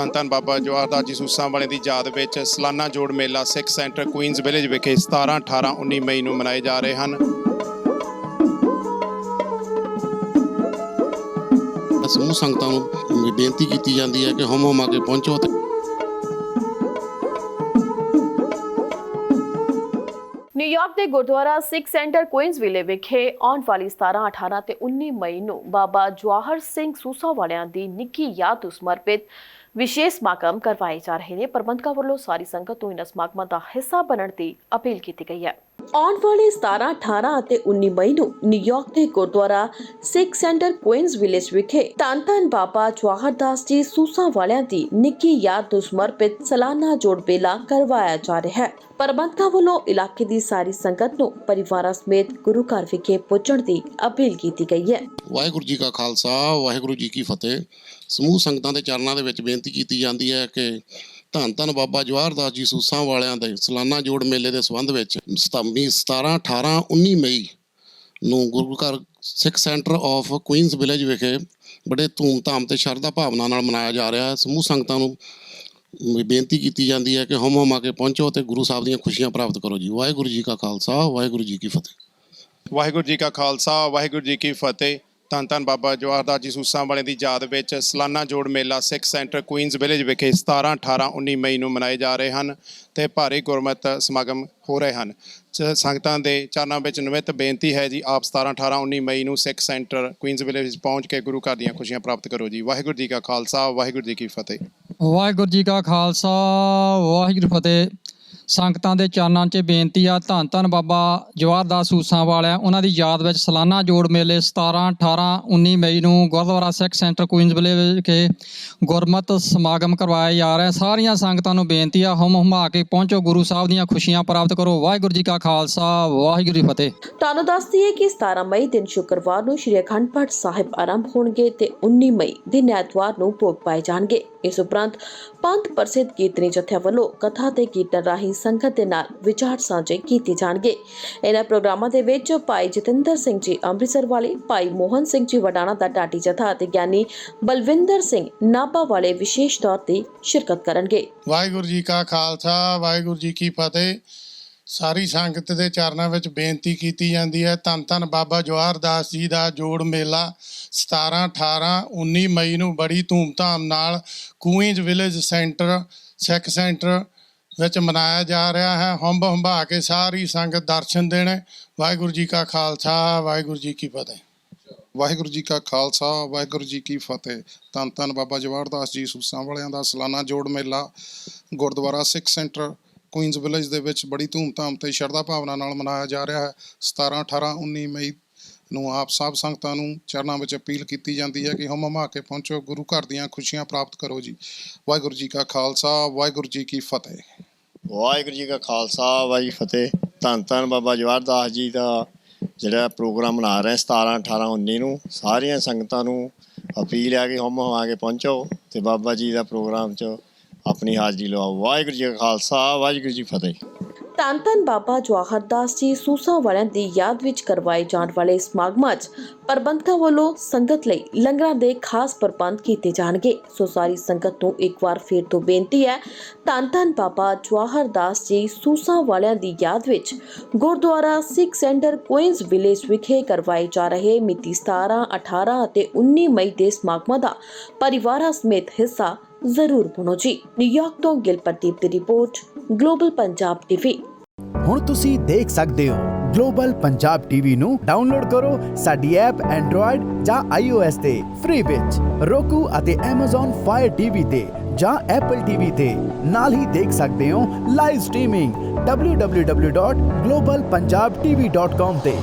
ਧੰਨ ਧੰਨ ਬਾਬਾ ਜਵਾਹਰਦਾਸ ਜੀ ਸੂਸਾਂ ਵਾਲੇ ਦੀ ਯਾਦ ਵਿੱਚ ਸਲਾਨਾ ਜੋੜ ਮੇਲਾ ਸਿੱਖ ਸੈਂਟਰ ਕੁਈਨਜ਼ ਵਿਲੇਜ ਵਿਖੇ 17 18 19 ਮਈ ਨੂੰ ਮਨਾਏ ਜਾ ਰਹੇ ਹਨ। ਸਮੂਹ ਸੰਗਤਾਂ ਨੂੰ ਬੇਨਤੀ ਕੀਤੀ ਜਾਂਦੀ ਹੈ ਕਿ ਹਮ ਹਮ ਆ ਕੇ ਪਹੁੰਚੋ ਤੇ ਨਿਊਯਾਰਕ ਦੇ ਗੁਰਦੁਆਰਾ ਸਿੱਖ ਸੈਂਟਰ ਕੁਈਨਜ਼ਵਿਲੇ ਵਿਖੇ ਆਉਣ ਵਾਲੀ 17, 18 ਤੇ 19 ਮਈ ਨੂੰ ਬਾਬਾ ਜਵਾਹਰ ਸਿੰਘ ਸੂਸਾ ਵਾਲਿਆਂ ਦੀ ਨਿੱਕੀ ਯਾਦ ਨੂੰ ਸਮਰਪਿਤ ਵਿਸ਼ੇਸ਼ ਸਮਾਗਮ ਕਰਵਾਏ ਜਾ ਰਹੇ ਨੇ। ਪ੍ਰਬੰਧਕਾਂ ਵੱਲੋਂ ਸਾਰੀ ਸੰਗਤ ਨੂੰ ਇਹਨਾਂ ਸਮਾਗਮਾਂ ਦਾ ਹਿੱਸਾ ਬਣਨ ਦੀ ਅਪੀਲ ਕੀਤੀ ਗਈ ਹੈ। ਆਉਣ ਵਾਲੇ 17, 18 ਅਤੇ 19 ਮਈ ਨੂੰ ਨਿਊਯਾਰਕ ਦੇ Gurdwara Sikh centre Queens village ਵਿਖੇ ਧੰਨ ਧੰਨ ਬਾਬਾ ਜਵਾਹਰ ਦਾਸ ਜੀ ਸੂਸਾ ਵਾਲਿਆਂ ਦੀ ਨਿੱਕੀ ਯਾਦ ਨੂੰ ਸਮਰਪਿਤ ਸਾਲਾਨਾ ਜੋੜ ਮੇਲਾ ਕਰਵਾਇਆ ਜਾ ਰਿਹਾ ਹੈ। ਪ੍ਰਬੰਧਕਾਂ ਵੱਲੋਂ ਇਲਾਕੇ ਦੀ ਸਾਰੀ ਸੰਗਤ ਨੂੰ ਪਰਿਵਾਰਾਂ ਸਮੇਤ ਗੁਰੂ ਘਰ ਵਿਖੇ ਪਹੁੰਚਣ ਦੀ ਅਪੀਲ ਕੀਤੀ ਗਈ ਹੈ। ਵਾਹਿਗੁਰੂ ਜੀ ਕਾ ਖਾਲਸਾ ਵਾਹਿਗੁਰੂ ਜੀ ਕੀ ਫਤਿਹ। ਸਮੂਹ ਸੰਗਤਾਂ ਦੇ ਚਰਨਾਂ ਦੇ ਵਿੱਚ ਬੇਨਤੀ ਕੀਤੀ ਜਾਂਦੀ ਹੈ ਕਿ ਧੰਨ ਧੰਨ ਬਾਬਾ ਜਵਾਹਰਦਾਸ ਜੀ ਸੂਸਾਂ ਵਾਲਿਆਂ ਦੇ ਸਾਲਾਨਾ ਜੋੜ ਮੇਲੇ ਦੇ ਸੰਬੰਧ ਵਿੱਚ 17 17 18 19 ਮਈ ਨੂੰ ਗੁਰੂ ਘਰ Sikh centre of Queens village ਵਿਖੇ ਬੜੇ ਧੂਮ-ਧਾਮ ਤੇ ਸ਼ਰਧਾ ਭਾਵਨਾ ਨਾਲ ਮਨਾਇਆ ਜਾ ਰਿਹਾ ਹੈ। ਸਮੂਹ ਸੰਗਤਾਂ ਨੂੰ ਬੇਨਤੀ ਕੀਤੀ ਜਾਂਦੀ ਹੈ ਕਿ ਹਮ ਹਮ ਆ ਕੇ ਪਹੁੰਚੋ ਤੇ ਗੁਰੂ ਸਾਹਿਬ ਦੀਆਂ ਖੁਸ਼ੀਆਂ ਪ੍ਰਾਪਤ ਕਰੋ ਜੀ। ਵਾਹਿਗੁਰੂ ਜੀ ਕਾ ਖਾਲਸਾ, ਵਾਹਿਗੁਰੂ ਜੀ ਕੀ ਫਤਿਹ। ਵਾਹਿਗੁਰੂ ਜੀ ਕਾ ਖਾਲਸਾ, ਵਾਹਿਗੁਰੂ ਜੀ ਕੀ ਫਤਿਹ। ਧੰਨ ਧੰਨ ਬਾਬਾ ਜਵਾਹਰਦਾਸ ਜੀ ਸੂਸਾਂ ਵਾਲੇ ਦੀ ਯਾਦ ਵਿੱਚ ਸਲਾਨਾ ਜੋੜ ਮੇਲਾ ਸਿੱਖ ਸੈਂਟਰ ਕੁਈਨਜ਼ ਵਿਲੇਜ ਵਿਖੇ 17 18 19 ਮਈ ਨੂੰ ਮਨਾਏ ਜਾ ਰਹੇ ਹਨ ਤੇ ਭਾਰੀ ਗੁਰਮਤ ਸਮਾਗਮ ਹੋ ਰਹੇ ਹਨ। ਸ- ਸੰਗਤਾਂ ਦੇ ਚਰਨਾਂ ਵਿੱਚ ਨਿਮਿਤ ਬੇਨਤੀ ਹੈ ਜੀ, ਆਪ 17 18 19 ਮਈ ਨੂੰ ਸਿੱਖ ਸੈਂਟਰ ਕੁਈਨਜ਼ ਵਿਲੇਜ ਵਿੱਚ ਪਹੁੰਚ ਕੇ ਗੁਰੂ ਘਰ ਦੀਆਂ ਖੁਸ਼ੀਆਂ ਪ੍ਰਾਪਤ ਕਰੋ ਜੀ। ਵਾਹਿਗੁਰੂ ਜੀ ਕਾ ਖਾਲਸਾ, ਵਾਹਿਗੁਰੂ ਜੀ ਕੀ ਫਤਿਹ। ਵਾਹਿਗੁਰੂ ਜੀ ਕਾ ਖਾਲਸਾ, ਵਾਹਿਗੁਰੂ ਫਤਿਹ। ਸੰਗਤਾਂ ਦੇ ਚਰਨਾਂ 'ਚ ਬੇਨਤੀ ਆ, ਧੰਨ ਧੰਨ ਬਾਬਾ ਜਵਾਹਰਦਾਸ ਸੂਸਾਂ ਵਾਲਿਆਂ, ਉਹਨਾਂ ਦੀ ਯਾਦ ਵਿੱਚ ਸਾਲਾਨਾ ਜੋੜ ਮੇਲੇ 17 18 19 ਮਈ ਨੂੰ ਗੁਰਦੁਆਰਾ ਸਿੱਖ ਸੈਂਟਰ ਕੁਈਨਜ਼ਵਿਲੇ ਵਿਖੇ ਗੁਰਮਤ ਸਮਾਗਮ ਕਰਵਾਇਆ ਜਾ ਰਿਹਾ। ਸਾਰੀਆਂ ਸੰਗਤਾਂ ਨੂੰ ਬੇਨਤੀ ਆ, ਹਮ ਹਮਾ ਕੇ ਪਹੁੰਚੋ, ਗੁਰੂ ਸਾਹਿਬ ਦੀਆਂ ਖੁਸ਼ੀਆਂ ਪ੍ਰਾਪਤ ਕਰੋ। ਵਾਹਿਗੁਰੂ ਜੀ ਕਾ ਖਾਲਸਾ, ਵਾਹਿਗੁਰੂ ਜੀ ਫਤਿਹ। ਤੁਹਾਨੂੰ ਦੱਸਦੀ ਹੈ ਕਿ 17 ਮਈ ਦਿਨ ਸ਼ੁੱਕਰਵਾਰ ਨੂੰ ਸ਼੍ਰੀ ਅਖੰਡ ਪਾਠ ਸਾਹਿਬ ਆਰੰਭ ਹੋਣਗੇ ਤੇ 19 ਮਈ ਦਿਨ ਐਤਵਾਰ ਨੂੰ ਭੋਗ ਪਾਏ ਜਾਣਗੇ। ਇਸ ਉਪਰੰਤ ਪੰਥ ਪ੍ਰਸਿੱਧ ਕੀਰਤਨੀ ਜਥਿਆਂ ਵੱਲੋਂ ਕਥਾ ਤੇ ਕੀਰਤਨ ਰਾਹੀਂ ਸੰਗਤ ਦੇ ਨਾਲ ਵਿਚਾਰ ਸਾਂਝੇ ਕੀਤੇ ਜਾਣਗੇ। ਇਹਨਾਂ ਪ੍ਰੋਗਰਾਮਾਂ ਦੇ ਵਿੱਚ ਭਾਈ ਜਤਿੰਦਰ ਸਿੰਘ ਜੀ ਅੰਮ੍ਰਿਤਸਰ ਵਾਲੇ, ਭਾਈ ਮੋਹਨ ਸਿੰਘ ਜੀ ਵਡਾਣਾ ਦਾ ਟਾਟੀ ਜਥਾ ਅਤੇ ਗਿਆਨੀ ਬਲਵਿੰਦਰ ਸਿੰਘ ਨਾਭਾ ਵਾਲੇ ਵਿਸ਼ੇਸ਼ ਤੌਰ ਤੇ ਸ਼ਿਰਕਤ ਕਰਨਗੇ। ਵਾਹਿਗੁਰੂ ਜੀ ਕਾ ਖਾਲਸਾ, ਵਾਹਿਗੁਰੂ ਜੀ ਕੀ ਫਤਿਹ। ਸਾਰੀ ਸੰਗਤ ਦੇ ਚਰਨਾਂ ਵਿੱਚ ਬੇਨਤੀ ਕੀਤੀ ਜਾਂਦੀ ਹੈ। ਧੰਨ ਧੰਨ ਬਾਬਾ ਜਵਾਹਰਦਾਸ ਜੀ ਦਾ ਜੋੜ ਮੇਲਾ 17 18 19 ਮਈ ਨੂੰ ਬੜੀ ਧੂਮਧਾਮ ਨਾਲ Queens village centre, Sikh centre ਵਿੱਚ ਮਨਾਇਆ ਜਾ ਰਿਹਾ ਹੈ। ਹੰਬ ਹੰਬਾ ਕੇ ਸਾਰੀ ਸੰਗਤ ਦਰਸ਼ਨ ਦੇਣੇ। ਵਾਹਿਗੁਰੂ ਜੀ ਕਾ ਖਾਲਸਾ, ਵਾਹਿਗੁਰੂ ਜੀ ਕੀ ਫਤਿਹ। ਵਾਹਿਗੁਰੂ ਜੀ ਕਾ ਖਾਲਸਾ, ਵਾਹਿਗੁਰੂ ਜੀ ਕੀ ਫਤਿਹ। ਧੰਨ ਧੰਨ ਬਾਬਾ ਜਵਾਹਰਦਾਸ ਜੀ, ਸੂਸਾਂ ਵਾਲਿਆਂ ਦਾ ਸਾਲਾਨਾ ਜੋੜ ਮੇਲਾ Gurdwara Sikh centre Queens village ਦੇ ਵਿੱਚ ਬੜੀ ਧੂਮਧਾਮ ਤੇ ਸ਼ਰਧਾ ਭਾਵਨਾ ਨਾਲ ਮਨਾਇਆ ਜਾ ਰਿਹਾ ਹੈ। 17 18 19 ਮਈ ਨੂੰ ਆਪ ਸਭ ਸੰਗਤਾਂ ਨੂੰ ਚਰਨਾਂ ਵਿੱਚ ਅਪੀਲ ਕੀਤੀ ਜਾਂਦੀ ਹੈ ਕਿ ਹਮ ਹਮਾ ਕੇ ਪਹੁੰਚੋ, ਗੁਰੂ ਘਰ ਦੀਆਂ ਖੁਸ਼ੀਆਂ ਪ੍ਰਾਪਤ ਕਰੋ ਜੀ। ਵਾਹਿਗੁਰੂ ਜੀ ਕਾ ਖਾਲਸਾ, ਵਾਹਿਗੁਰੂ ਜੀ ਕੀ ਫਤਿਹ। ਵਾਹਿਗੁਰੂ ਜੀ ਕਾ ਖਾਲਸਾ, ਵਾਹਿਗੁਰੂ ਫਤਿਹ। ਧੰਨ ਧੰਨ ਬਾਬਾ ਜਵਾਹਰ ਦਾਸ ਜੀ ਦਾ ਜਿਹੜਾ ਪ੍ਰੋਗਰਾਮ ਮਨਾ ਰਹੇ 17 18 19 ਨੂੰ, ਸਾਰੀਆਂ ਸੰਗਤਾਂ ਨੂੰ ਅਪੀਲ ਹੈ ਕਿ ਹਮ ਹਮ ਕੇ ਪਹੁੰਚੋ ਤੇ ਬਾਬਾ ਜੀ ਦਾ ਪ੍ਰੋਗਰਾਮ 'ਚ ਆਪਣੀ ਹਾਜ਼ਰੀ ਲਵਾਓ। ਵਾਹਿਗੁਰੂ ਜੀ ਕਾ ਖਾਲਸਾ, ਵਾਹਿਗੁਰੂ ਜੀ ਫਤਿਹ। ਧੰਨ ਬਾਬਾ ਜਵਾਹਰ ਦਾਸ ਜੀ ਸੂਸਾ ਵਾਲਿਆਂ ਦੀ ਯਾਦ ਵਿੱਚ ਕਰਵਾਏ ਜਾਣ ਵਾਲੇ ਸਮਾਗਮਾਂ 'ਚ ਪ੍ਰਬੰਧਕਾਂ ਵੱਲੋਂ ਸੰਗਤ ਲਈ ਲੰਗਰਾਂ ਦੇ ਖਾਸ ਪ੍ਰਬੰਧ ਕੀਤੇ ਜਾਣਗੇ। ਸੋ ਸਾਰੀ ਸੰਗਤ ਨੂੰ ਇੱਕ ਵਾਰ ਫਿਰ ਤੋਂ ਬੇਨਤੀ ਹੈ, ਧੰਨ ਬਾਬਾ ਜਵਾਹਰ ਦਾਸ ਜੀ ਸੂਸਾ ਵਾਲਿਆਂ ਦੀ ਯਾਦ ਵਿੱਚ Gurdwara Sikh centre Queens village ਵਿਖੇ ਕਰਵਾਏ ਜਾ ਰਹੇ ਮਿਤੀ 17 18 ਅਤੇ 19 ਮਈ ਦੇ ਸਮਾਗਮਾਂ ਦਾ ਪਰਿਵਾਰਾਂ ਸਮੇਤ ਹਿੱਸਾ ਜ਼ਰੂਰ ਬਣੋ ਜੀ। ਨਿਊਯਾਰਕ ਤੋਂ ਗਿਲ ਦੀ ਰਿਪੋਰਟ ਗਲੋਬਲ ਪੰਜਾਬ ਟੀਵੀ ਹੁਣ ਤੁਸੀਂ ਦੇਖ ਸਕਦੇ ਹੋ ਗਲੋਬਲ ਪੰਜਾਬ ਟੀਵੀ ਨੂੰ ਡਾਊਨਲੋਡ ਕਰੋ ਸਾਡੀ ਐਪ ਐਂਡਰੋਇਡ ਜਾਂ ਆਈਓਐਸ ਤੇ ਫ੍ਰੀ ਵਿੱਚ। Roku ਅਤੇ Amazon Fire TV ਤੇ ਜਾਂ Apple TV ਤੇ ਨਾਲ ਹੀ ਦੇਖ ਸਕਦੇ ਹੋ ਲਾਈਵ ਸਟ੍ਰੀਮਿੰਗ www.globalpunjabtv.com ਤੇ।